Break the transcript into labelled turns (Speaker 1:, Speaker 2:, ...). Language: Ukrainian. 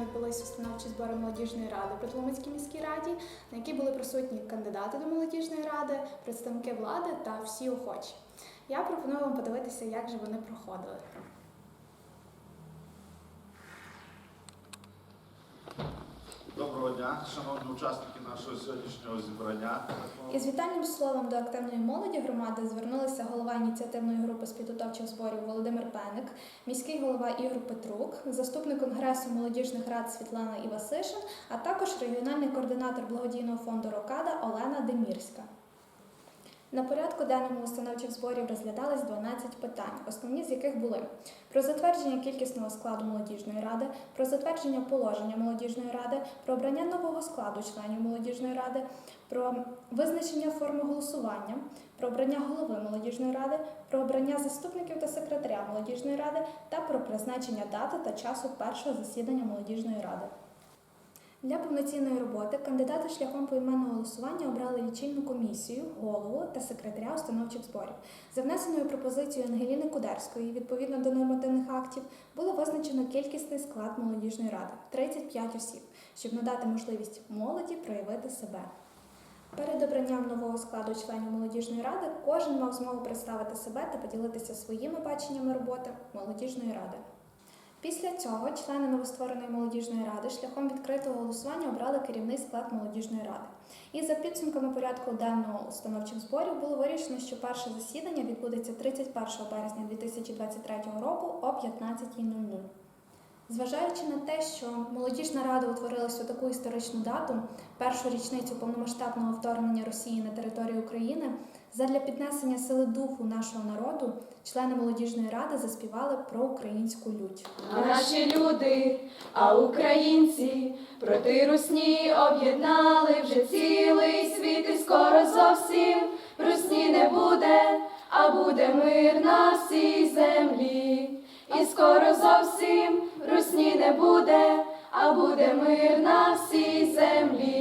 Speaker 1: відбулися установчі збори молодіжної ради при Тлумацькій міській раді, на які були присутні кандидати до молодіжної ради, представники влади та всі охочі. Я пропоную вам подивитися, як же вони проходили.
Speaker 2: Доброго дня, шановні учасники нашого сьогоднішнього зібрання.
Speaker 1: Із вітальним словом до активної молоді громади звернулися голова ініціативної групи з підготовчих зборів Володимир Пеник, міський голова Ігор Петрук, заступник конгресу молодіжних рад Світлана Івасишин, а також регіональний координатор благодійного фонду Рокада Олена Демірська. На порядку денному установчих зборів розглядались 12 питань, основні з яких були про затвердження кількісного складу молодіжної ради, про затвердження положення молодіжної ради, про обрання нового складу членів молодіжної ради, про визначення форми голосування, про обрання голови молодіжної ради, про обрання заступників та секретаря молодіжної ради та про призначення дати та часу першого засідання молодіжної ради. Для повноцінної роботи кандидати шляхом поіменного голосування обрали лічильну комісію, голову та секретаря установчих зборів. За внесеною пропозицією Ангеліни Кудерської, відповідно до нормативних актів, було визначено кількісний склад молодіжної ради 35 осіб, щоб надати можливість молоді проявити себе. Перед обранням нового складу членів молодіжної ради кожен мав змогу представити себе та поділитися своїми баченнями роботи молодіжної ради. Після цього члени новоствореної молодіжної ради шляхом відкритого голосування обрали керівний склад молодіжної ради. І за підсумками порядку денного установчих зборів було вирішено, що перше засідання відбудеться 31 березня 2023 року о 15.00. Зважаючи на те, що молодіжна рада утворилася у таку історичну дату, першу річницю повномасштабного вторгнення Росії на територію України, задля піднесення сили духу нашого народу, члени молодіжної ради заспівали про українську лють.
Speaker 3: Наші люди, а українці проти русні об'єднали вже цілий світ, і скоро зовсім русні не буде, а буде мир на всій землі. Скоро зовсім русні не буде, а буде мир на всій землі.